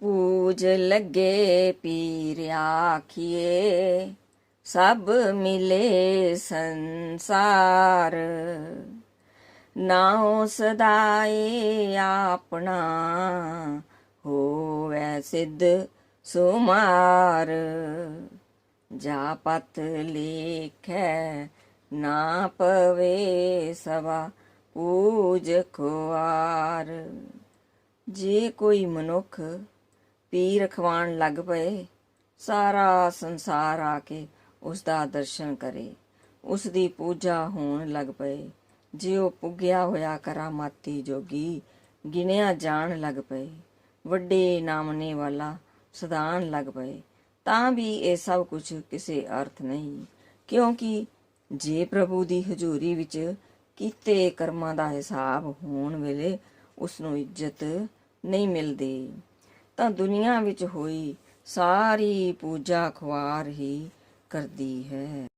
ਪੂਜ ਲੱਗੇ ਪੀਰ ਆਖੀਏ, ਸਭ ਮਿਲੇ ਸੰਸਾਰ। ਨਾਉ ਸਦਾਏ ਆਪਣਾ ਹੋਵੇ ਸਿੱਧ ਸੁਮਾਰ। ਜਾ ਪਤ ਲਿਖੈ ਨਾ ਪਵੇ ਸਵਾ ਪੂਜ ਖੁਆਰ। ਜੇ ਕੋਈ ਮਨੁੱਖ ਪੀਰ ਖਵਾਣ ਲੱਗ ਪਏ। ਸਾਰਾ ਸੰਸਾਰ ਆ ਕੇ ਉਸ ਦਾ ਦਰਸ਼ਨ ਕਰੇ। ਉਸ ਦੀ ਪੂਜਾ ਹੋਣ ਲੱਗ ਪਏ। ਜੇ ਉਹ ਪੁੱਗਿਆ ਹੋਇਆ ਕਰਾਮਾਤੀ ਜੋਗੀ ਗਿਣਿਆ ਜਾਣ ਲੱਗ ਪਏ। ਵੱਡੇ ਨਾਮਨੇ ਵਾਲਾ ਸਦਾਨ ਲੱਗ ਪਏ। ਤਾਂ ਵੀ ਇਹ ਸਭ ਕੁਝ ਕਿਸੇ ਅਰਥ ਨਹੀਂ, ਕਿਉਂਕਿ ਜੇ ਪ੍ਰਭੂ ਦੀ ਹਜ਼ੂਰੀ ਵਿੱਚ ਕੀਤੇ ਕਰਮਾਂ ਦਾ ਹਿਸਾਬ ਹੋਣ ਵੇਲੇ ਉਸ ਨੂੰ ਇੱਜ਼ਤ ਨਹੀਂ ਮਿਲਦੀ। ਤਾਂ ਦੁਨੀਆ ਵਿੱਚ ਹੋਈ ਸਾਰੀ ਪੂਜਾ ਖੁਆਰ ਹੀ ਕਰਦੀ ਹੈ।